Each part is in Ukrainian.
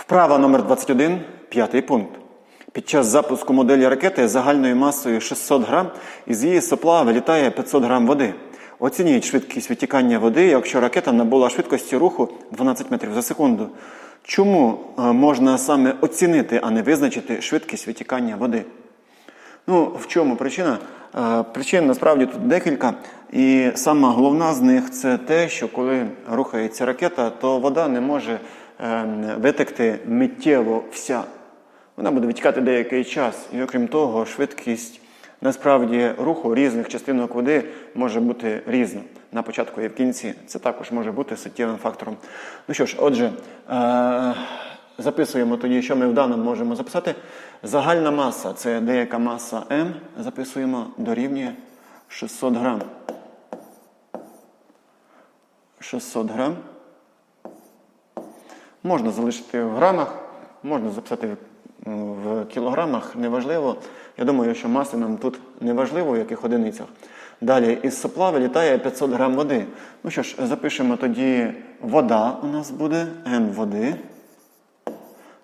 Вправа номер 21, п'ятий пункт. Під час запуску моделі ракети загальною масою 600 грам із її сопла вилітає 500 грам води. Оцініть швидкість витікання води, якщо ракета набула швидкості руху 12 метрів за секунду. Чому е, можна саме оцінити, а не визначити швидкість витікання води? Ну, в чому причина? Е, Причин насправді тут декілька. І сама головна з них це те, що коли рухається ракета, то вода не може витекти миттєво вся. Вона буде витікати деякий час. І окрім того, швидкість насправді руху різних частинок води може бути різна на початку і в кінці. Це також може бути суттєвим фактором. Ну що ж, отже, е, записуємо тоді, що ми в даному можемо записати. Загальна маса це деяка маса М. Записуємо дорівнює 600 грам. 600 грам. Можна залишити в грамах, можна записати в кілограмах, неважливо. Я думаю, що маси нам тут не важливо, в яких одиницях. Далі із сопла вилітає 500 грам води. Ну що ж, запишемо тоді вода у нас буде, М води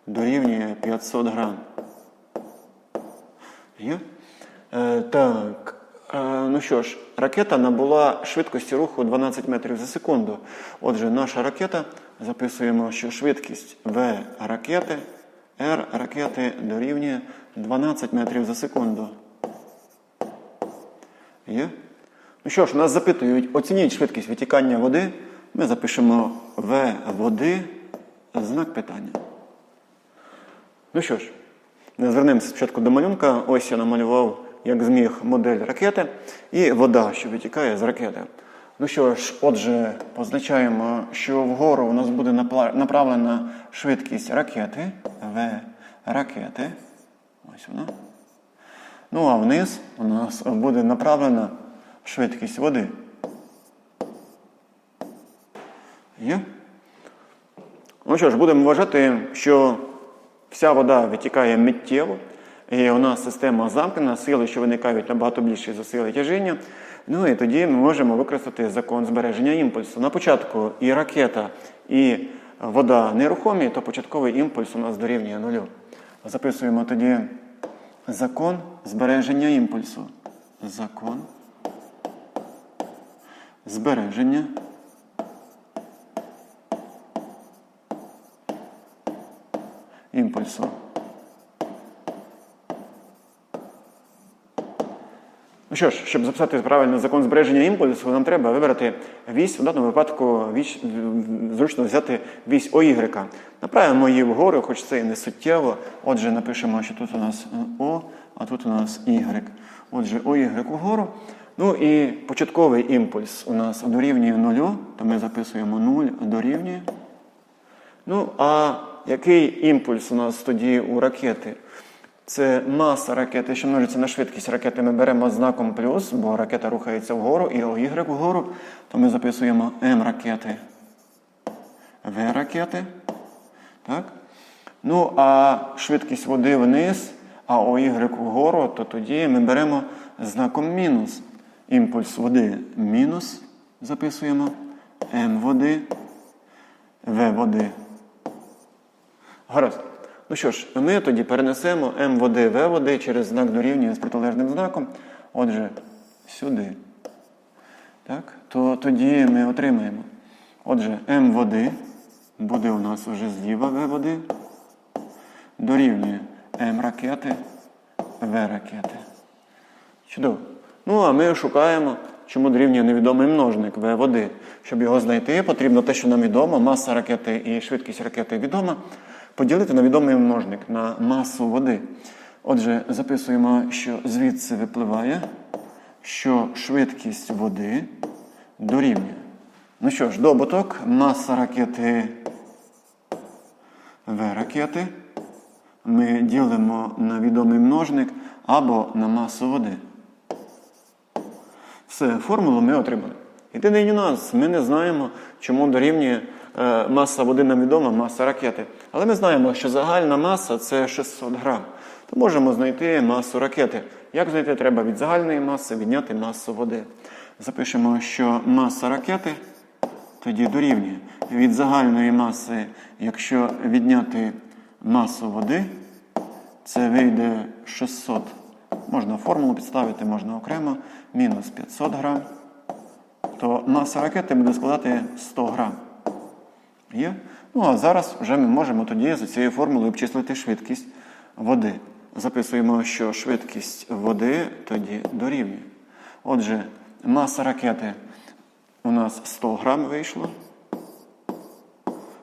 дорівнює 500 грам. Є? Е, так. Е, ну що ж, ракета набула швидкості руху 12 метрів за секунду. Отже, наша ракета записуємо, що швидкість В ракети, R ракети дорівнює 12 метрів за секунду. Є? Ну що ж, нас запитують, оцініть швидкість витікання води. Ми запишемо В води, знак питання. Ну що ж, звернемося спочатку до малюнка. Ось я намалював, як зміг, модель ракети і вода, що витікає з ракети. Ну що ж, отже, позначаємо, що вгору у нас буде направлена швидкість ракети, В ракети. Ось вона. Ну а вниз у нас буде направлена швидкість води. Є? Ну що ж, будемо вважати, що вся вода витікає миттєво, і у нас система замкнена, сили, що виникають набагато більші за сили тяжіння. Ну і тоді ми можемо використати закон збереження імпульсу. На початку і ракета, і вода нерухомі, то початковий імпульс у нас дорівнює нулю. Записуємо тоді закон збереження імпульсу. Закон збереження імпульсу. Ну що ж, щоб записати правильно закон збереження імпульсу, нам треба вибрати вісь, в даному випадку вісь, зручно взяти вісь ОY. Направимо її вгору, хоч це і не суттєво. Отже, напишемо, що тут у нас О, а тут у нас Y. Отже, ОY вгору. Ну і початковий імпульс у нас дорівнює нулю, то ми записуємо 0 дорівнює. Ну, а який імпульс у нас тоді у ракети? Це маса ракети, що множиться на швидкість ракети. Ми беремо знаком плюс, бо ракета рухається вгору, і Y вгору, то ми записуємо М ракети, В ракети. Так? Ну, а швидкість води вниз, а OY вгору, то тоді ми беремо знаком мінус. Імпульс води мінус записуємо, М води, В води. Гаразд. Ну що ж, ми тоді перенесемо М води В води через знак дорівнює з протилежним знаком. Отже, сюди. Так? То тоді ми отримаємо. Отже, М води буде у нас вже зліва В води. Дорівнює М ракети, В ракети. Чудово. Ну, а ми шукаємо, чому дорівнює невідомий множник В води. Щоб його знайти, потрібно те, що нам відомо, маса ракети і швидкість ракети відома, поділити на відомий множник на масу води. Отже, записуємо, що звідси випливає, що швидкість води дорівнює. Ну що ж, добуток, маса ракети В ракети. Ми ділимо на відомий множник або на масу води. Все, формулу ми отримали. Єдиний нюанс, ми не знаємо, чому дорівнює маса води нам відома, маса ракети. Але ми знаємо, що загальна маса це 600 грам. То можемо знайти масу ракети. Як знайти треба від загальної маси відняти масу води? Запишемо, що маса ракети тоді дорівнює від загальної маси, якщо відняти масу води. Це вийде 600. Можна формулу підставити, можна окремо. Мінус 500 грам. То маса ракети буде складати 100 грам. Є? Ну а зараз вже ми можемо тоді за цією формулою обчислити швидкість води. Записуємо, що швидкість води тоді дорівнює. Отже, маса ракети у нас 100 грам вийшло,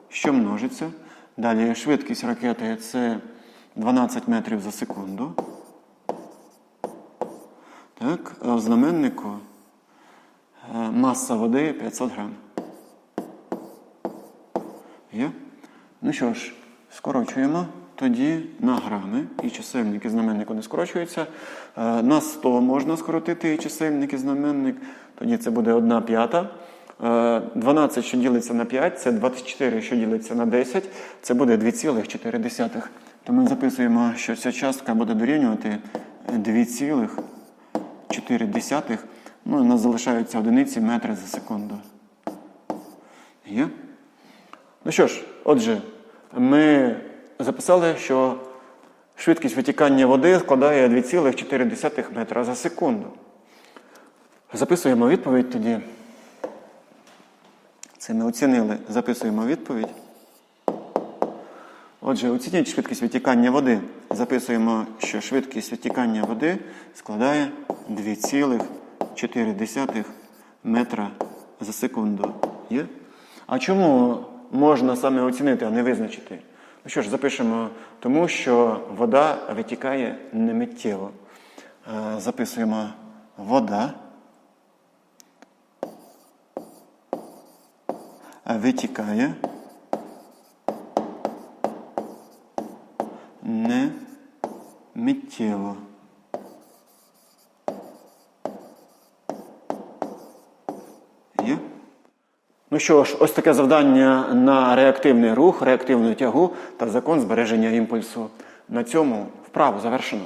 що множиться. Далі швидкість ракети це 12 метрів за секунду. Так, в знаменнику е, маса води 500 грам. Є? Ну що ж, скорочуємо тоді на грами, і чисельник і знаменник вони скорочуються. Е, На 100 можна скоротити і чисельник і знаменник, тоді це буде 1 п'ята. Е, 12, що ділиться на 5, це 24, що ділиться на 10, це буде 2,4. То ми записуємо, що ця частка буде дорівнювати 2,4. Ну, у нас залишаються одиниці метри за секунду. Є? Ну що ж, отже, ми записали, що швидкість витікання води складає 2,4 метра за секунду. Записуємо відповідь тоді. Це ми оцінили. Записуємо відповідь. Отже, оцініть швидкість витікання води. Записуємо, що швидкість витікання води складає 2,4 метра за секунду. Є? А чому можна саме оцінити, а не визначити? Ну що ж, запишемо, тому що вода витікає немиттєво. Е, Записуємо вода. Витікає не миттєво. Є? Ну що ж, ось таке завдання на реактивний рух, реактивну тягу та закон збереження імпульсу. На цьому вправу завершено.